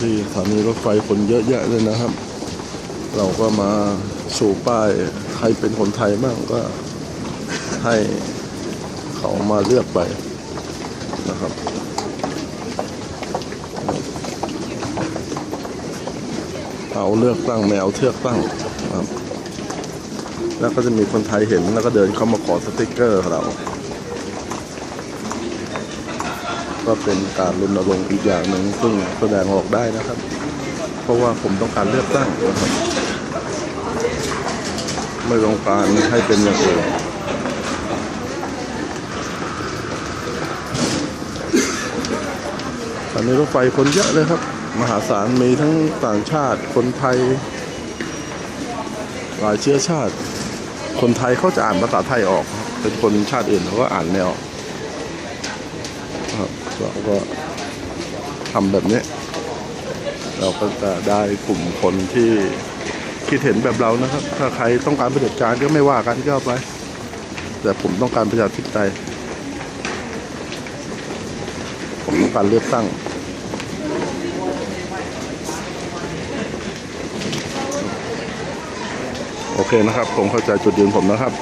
ที่สถานีรถไฟคนเยอะแยะเลยนะครับ เราก็มาชูป้ายใครเป็นคนไทยบ้างก็ให้เขามาเลือกไปนะครับเอาเลือกตั้งแมวเทือกตั้งนะครับ แล้วก็จะมีคนไทยเห็นแล้วก็เดินเข้ามาขอสติกเกอร์เรา ก็เป็นการรณรงค์อีกอย่างหนึ่งซึ่งแสดงออกได้นะครับ เพราะว่าผมต้องการเลือกตั้งนะครับไม่ต้องการให้เป็นอย่างอื่นตอนนี้รถไฟคนเยอะเลยครับ มหาศาลมีทั้งต่างชาติคนไทย หลายเชื้อชาติ คนไทยเขาจะอ่านภาษาไทยออก เป็นคนชาติอื่นเขาก็อ่านไม่ออกครับ เราก็ทำแบบนี้ เราก็จะได้กลุ่มคนที่คิดเห็นแบบเรานะครับ ถ้าใครต้องการเผด็จการก็ไม่ว่ากันก็ไป แต่ผมต้องการประชาธิปไตยผมต้องการเลือกตั้งโอเคนะครับ ผมเข้าใจจุดยืนผมนะครับ